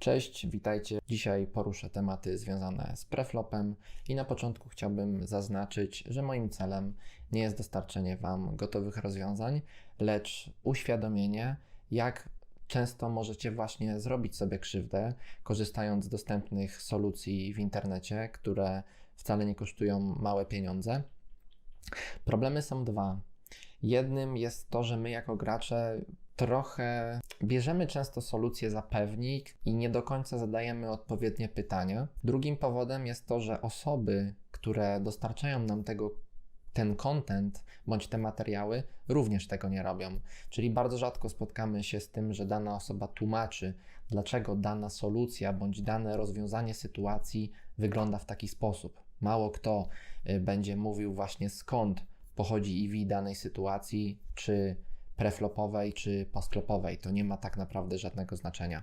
Cześć, witajcie. Dzisiaj poruszę tematy związane z preflopem i na początku chciałbym zaznaczyć, że moim celem nie jest dostarczenie Wam gotowych rozwiązań, lecz uświadomienie, jak często możecie właśnie zrobić sobie krzywdę, korzystając z dostępnych solucji w internecie, które wcale nie kosztują małe pieniądze. Problemy są dwa. Jednym jest to, że my jako gracze trochę bierzemy często solucję za pewnik i nie do końca zadajemy odpowiednie pytania. Drugim powodem jest to, że osoby, które dostarczają nam tego ten content bądź te materiały również tego nie robią. Czyli bardzo rzadko spotkamy się z tym, że dana osoba tłumaczy, dlaczego dana solucja bądź dane rozwiązanie sytuacji wygląda w taki sposób. Mało kto y, będzie mówił właśnie skąd pochodzi EV danej sytuacji, czy preflopowej, czy postflopowej. To nie ma tak naprawdę żadnego znaczenia.